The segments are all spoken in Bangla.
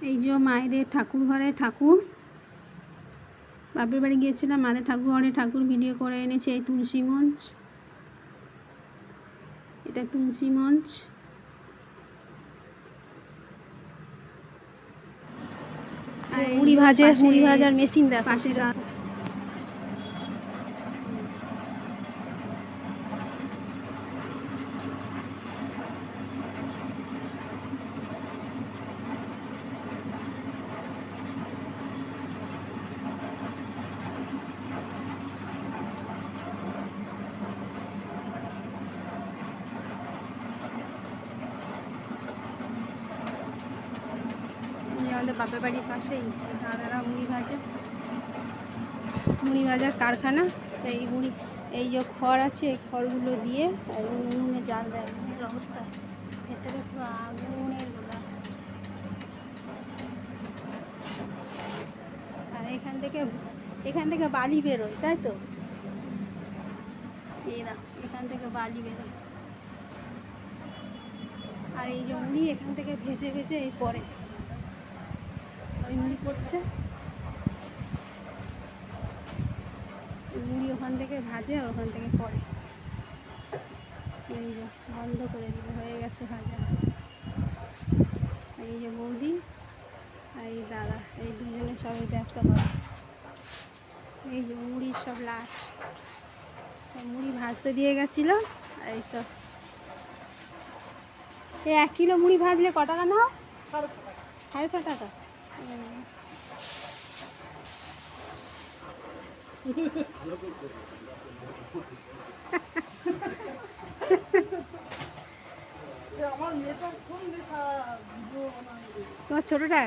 এই যে মায়েদের ঠাকুর ঘরে ঠাকুর। বাপের বাড়ি গিয়েছিলাম মাদের ঠাকুর ঘরে ঠাকুর ভিডিও করে এনেছে এই তুলসী মঞ্চ। এটা তুলসী মঞ্চ। আর মুড়ি মুড়ি ভাজার মেশিন দেখ। পাশে বাপের বাড়ির পাশেই, দাদারা মুড়ি ভাজে। মুড়ি ভাজার কারখানা, এই মুড়ি, এই যে খড় আছে, এই খড়গুলো দিয়ে উনুনে জাল দেয়। এর অবস্থা। ভেতরে পুরো আগুনের গোলা। আর এখান থেকে এখান থেকে বালি বেরোয়, তাই তো? এখান থেকে বালি বেরোয়। আর এই মুড়ি এখান থেকে ভেজে ভেজে এই পরে ওই মুড়ি করছে। মুড়ি ওখান থেকে ভাজে আর ওখান থেকে পড়ে এই যে, বন্ধ করে দিল, হয়ে গেছে ভাজা। এই যে বৌদি আর এই দাদা, এই দুজনে সবাই ব্যবসা করে। এই যে মুড়ির সব লাশ। মুড়ি ভাজতে দিয়ে গেছিল আর এইসব এই এক কিলো মুড়ি ভাজলে ক টাকা নাও সাড়ে ছ টাকা। তোমার ছোটটা?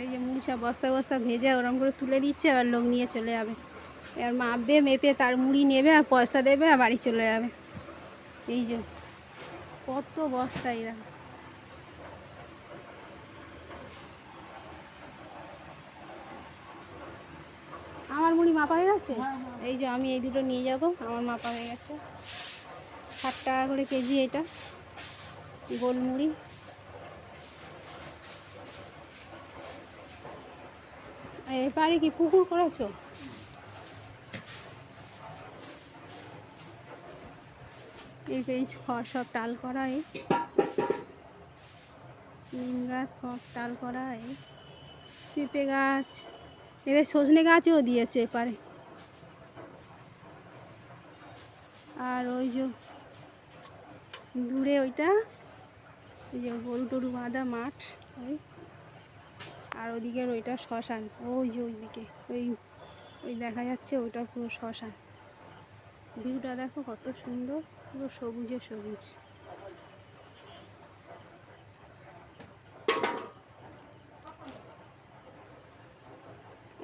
এই যে মুড়ি সব বস্তা বস্তা ভেজে ওরম করে তুলে দিচ্ছে আর লোক নিয়ে চলে যাবে। এবার মাপবে মেপে তার মুড়ি নেবে আর পয়সা দেবে আর বাড়ি চলে যাবে। এই যে কত বস্তা এরা। আমার মুড়ি মাপা হয়ে গেছে? এই যে আমি এই দুটো নিয়ে যাব আমার মাপা হয়ে গেছে। ষাট টাকা করে কেজি এটা গোল মুড়ি। এবারে কি পুকুর করেছ? এই পেজ খড় সব টাল করা এই নিম গাছ, খড় টাল করা এই পেঁপে গাছ এদের সজনে গাছও দিয়েছে এপারে। আর ওই যে দূরে ওইটা ওই যে গরু টরু বাঁধা মাঠ, ওই। আর ওদিকের ওইটা শ্মশান, ওই যে ওইদিকে, ওই ওই দেখা যাচ্ছে ওইটা পুরো শ্মশান। ভিউটা দেখো কত সুন্দর, পুরো সবুজে সবুজ।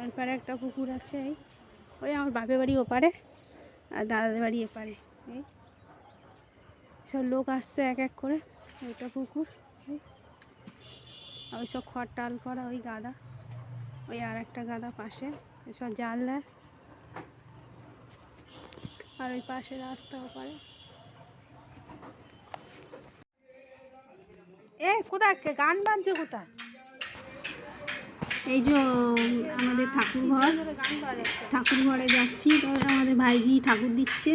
এরপরে একটা পুকুর আছে, এই। ওই আমার বাপের বাড়ি ওপারে, আর দাদাদের বাড়ি এপারে, এই। সব লোক আসছে এক এক করে ওইটা পুকুর ওই সব খড় টাল করা ওই গাদা, ওই আর একটা গাদা পাশে সব জাল দেয়। আর ওই পাশে রাস্তা ওপারে এ কোথায়? গান বাজছে কোথায়? এই যে আমাদের ঠাকুর ঘর ঠাকুর ঘরে যাচ্ছি তো আমাদের ভাইজি ঠাকুর দিচ্ছে।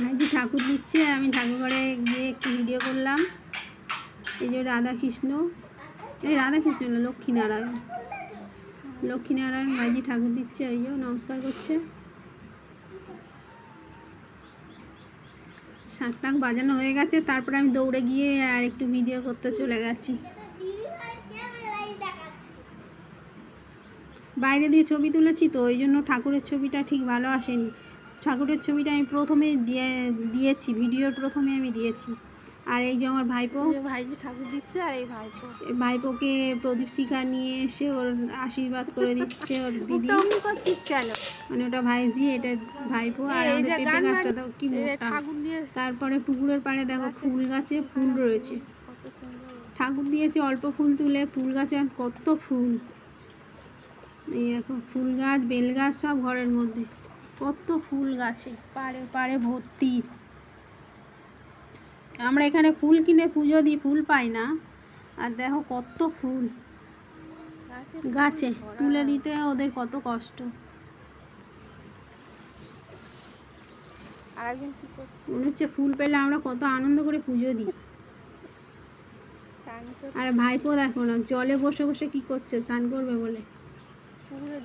ভাইজি ঠাকুর দিচ্ছে আমি ঠাকুর ঘরে গিয়ে একটু ভিডিও করলাম। এই যে রাধাকৃষ্ণ। এই রাধাকৃষ্ণ না লক্ষ্মীনারায়ণ। লক্ষ্মীনারায়ণ ভাইজি ঠাকুর দিচ্ছে ওই যে নমস্কার করছে। শাক টাক বাজানো হয়ে গেছে। তারপরে আমি দৌড়ে গিয়ে আর একটু ভিডিও করতে চলে গেছি। বাইরে দিয়ে ছবি তুলেছি তো, ওই জন্য ঠাকুরের ছবিটা ঠিক ভালো আসেনি। ঠাকুরের ছবিটা আমি প্রথমে দিয়ে, দিয়েছি ভিডিওর প্রথমে আমি দিয়েছি। আর এই যে আমার ভাইপো। যে ভাইজি ঠাকুর দিচ্ছে আর এই ভাইপো। এই ভাইপোকে প্রদীপ শিখা নিয়ে এসে ওর আশীর্বাদ করে দিচ্ছে ওর দিদি। করছিস কেন? মানে ওটা ভাইজি এটা ভাইপো আর এই আমাদের পেঁপে গাছটা তো কি ঠাকুর দিয়ে তারপরে পুকুরের পাড়ে দেখো ফুল গাছে ফুল রয়েছে। কত সুন্দর। ঠাকুর দিয়েছে অল্প ফুল তুলে ফুল গাছে আর কত ফুল। এই দেখো ফুল গাছ বেল গাছ সব ঘরের মধ্যে। কত ফুল গাছে। পাড়ে পাড়ে ভর্তি। আমরা এখানে ফুল কিনে পুজো দিই ফুল পাই না। আর দেখো কত ফুল। গাছে তুলে দিতে ওদের কত কষ্ট। মনে হচ্ছে ফুল পেলে আমরা কত আনন্দ করে পুজো দিই। আর ভাইপো দেখো না জলে বসে বসে কি করছে স্নান করবে বলে।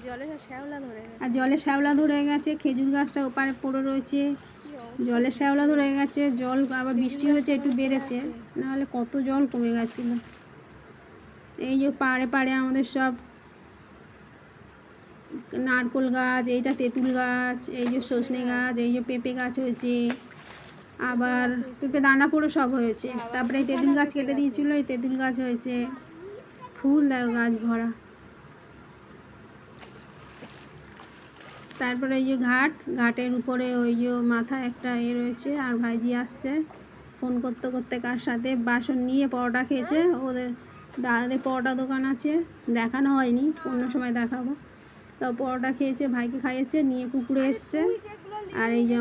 জলে শ্যাওলা ধরে আর জলে শ্যাওলা ধরে গেছে খেজুর গাছটা ওপারে পড়ে রয়েছে? জলে শ্যাওলা ধরে গেছে, জল আবার বৃষ্টি হয়েছে, একটু বেড়েছে। নাহলে কত জল কমে গেছিল। এই যে পাড়ে পাড়ে আমাদের সব নারকোল গাছ, এইটা তেঁতুল গাছ, এই যে সজনে গাছ, এই যে পেঁপে গাছ হয়েছে। আবার পেঁপে দানা পড়ে সব হয়েছে। তারপরে তেঁতুল গাছ কেটে দিয়েছিল, এই তেঁতুল গাছ হয়েছে। ফুল গাছ ভরা। তারপরে এই যে ঘাট, ঘাটের উপরে ওই যে মাথা একটা এ রয়েছে, আর ভাইজি আসছে। ফোন করতে করতে কার সাথে? বাসন নিয়ে পরোটা খেয়েছে, ওদের দাদাদের পরোটা দোকান আছে, দেখানো হয়নি, অন্য সময় দেখাবো। তো পরোটা খেয়েছে, ভাইকে খাইয়েছে, নিয়ে কুকুরে এসছে, আর এই যে